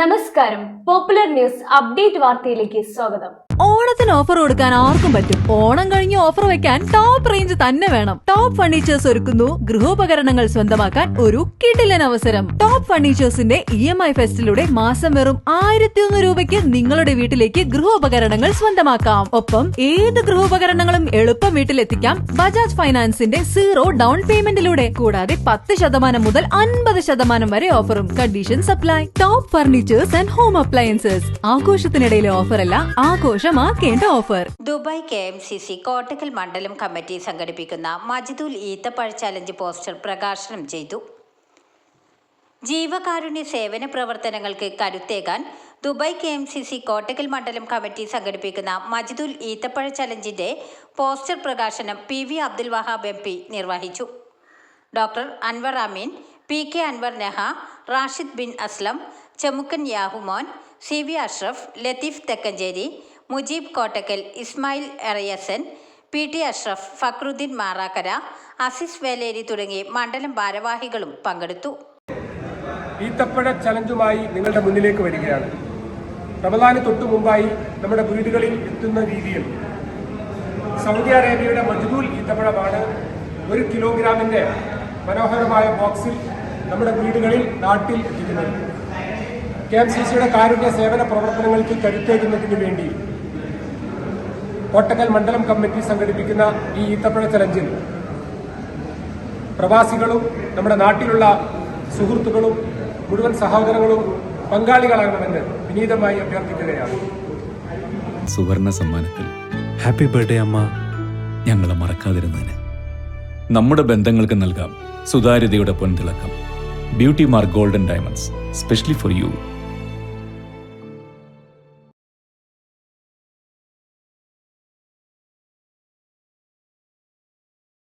നമസ്കാരം. Popular news update വാർത്തയിലേക്ക് സ്വാഗതം. ഓണത്തിന് ഓഫർ കൊടുക്കാൻ ആർക്കും പറ്റും. ഓണം കഴിഞ്ഞ് ഓഫർ വെക്കാൻ ടോപ്പ് റേഞ്ച് തന്നെ വേണം. ടോപ്പ് ഫർണിച്ചേഴ്സ് ഒരുക്കുന്നു. ഗൃഹോപകരണങ്ങൾ സ്വന്തമാക്കാൻ ഒരു കിടിലൻ അവസരം. ടോപ്പ് ഫർണിച്ചേഴ്സിന്റെ ഇ എം ഐ ഫെസ്റ്റിലൂടെ മാസം വെറും ആയിരത്തി ഒന്ന് രൂപയ്ക്ക് നിങ്ങളുടെ വീട്ടിലേക്ക് ഗൃഹോപകരണങ്ങൾ സ്വന്തമാക്കാം. ഒപ്പം ഏത് ഗൃഹോപകരണങ്ങളും എളുപ്പം വീട്ടിലെത്തിക്കാം. ബജാജ് ഫൈനാൻസിന്റെ സീറോ ഡൗൺ പേയ്മെന്റിലൂടെ കൂടാതെ പത്ത് ശതമാനം മുതൽ അൻപത് ശതമാനം വരെ ഓഫറും condition supply top furnitures and home appliances ആഘോഷത്തിനിടയിലെ ഓഫറല്ല ആഘോഷമാക്കേണ്ട offer. Dubai K M C C Kottakkal മണ്ഡലം കമ്മിറ്റി സംഘടിപ്പിക്കുന്ന മജിദുൽ ഈത്തപ്പഴ ചലഞ്ച് പോസ്റ്റർ പ്രകാശനം ചെയ്തു. ജീവകാരുണ്യ സേവന പ്രവർത്തനങ്ങൾക്ക് കരുത്തേകാൻ Dubai K M C C Kottakkal മണ്ഡലം കമ്മിറ്റി സംഘടിപ്പിക്കുന്ന മജിദുൽ ഈത്തപ്പഴ ചലഞ്ചിന്റെ പോസ്റ്റർ പ്രകാശനം P V Abdul Wahab M P നിർവഹിച്ചു. Doctor Anwar Ameen P K Anwar Neha Rashid bin Aslam Chemukkan Yahumon C V Ashraf Latheef Thekkanchery Mujeeb Kottakkal Ismail എറയസൻ P T Ashraf Fakhruddin Marakkara Aziz Veleri തുടങ്ങി മണ്ഡലം ഭാരവാഹികളും പങ്കെടുത്തു. ഈത്തപ്പഴ ചലഞ്ചുമായി നിങ്ങളുടെ മുന്നിലേക്ക് വരികയാണ്. റമദാന് തൊട്ടു മുമ്പായി നമ്മുടെ വീടുകളിൽ എത്തുന്ന രീതിയിൽ സൗദി അറേബ്യയുടെ മജ്ദൂൽ ഈത്തപ്പഴമാണ് ഒരു കിലോഗ്രാമിന്റെ മനോഹരമായ ബോക്സിൽ നമ്മുടെ വീടുകളിൽ നാട്ടിൽ എത്തിക്കുന്നത്. കെ എം സി സിയുടെ കാരുണ്യ സേവന പ്രവർത്തനങ്ങൾക്ക് കരുത്തേകുന്നതിന് വേണ്ടി കോട്ടക്കൽ മണ്ഡലം കമ്മിറ്റി സംഘടിപ്പിക്കുന്ന ഈ ഈത്തപ്പഴ ചലഞ്ചിൽ പ്രവാസികളും നമ്മുടെ നാട്ടിലുള്ള സുഹൃത്തുക്കളും മുഴുവൻ സഹോദരങ്ങളും പങ്കാളികളാകണമെന്ന് വിനീതമായി അഭ്യർത്ഥിക്കുകയാണ്. സുവർണ സമ്മാനത്തിൽ ഹാപ്പി ബർത്ത്ഡേ അമ്മ. ഞങ്ങളെ മറക്കാതിരുന്നതിന്. നമ്മുടെ ബന്ധങ്ങൾക്ക് നൽകാം സുതാര്യതയുടെ പൊൻതിളക്കം. Beauty mark golden diamonds specially for you.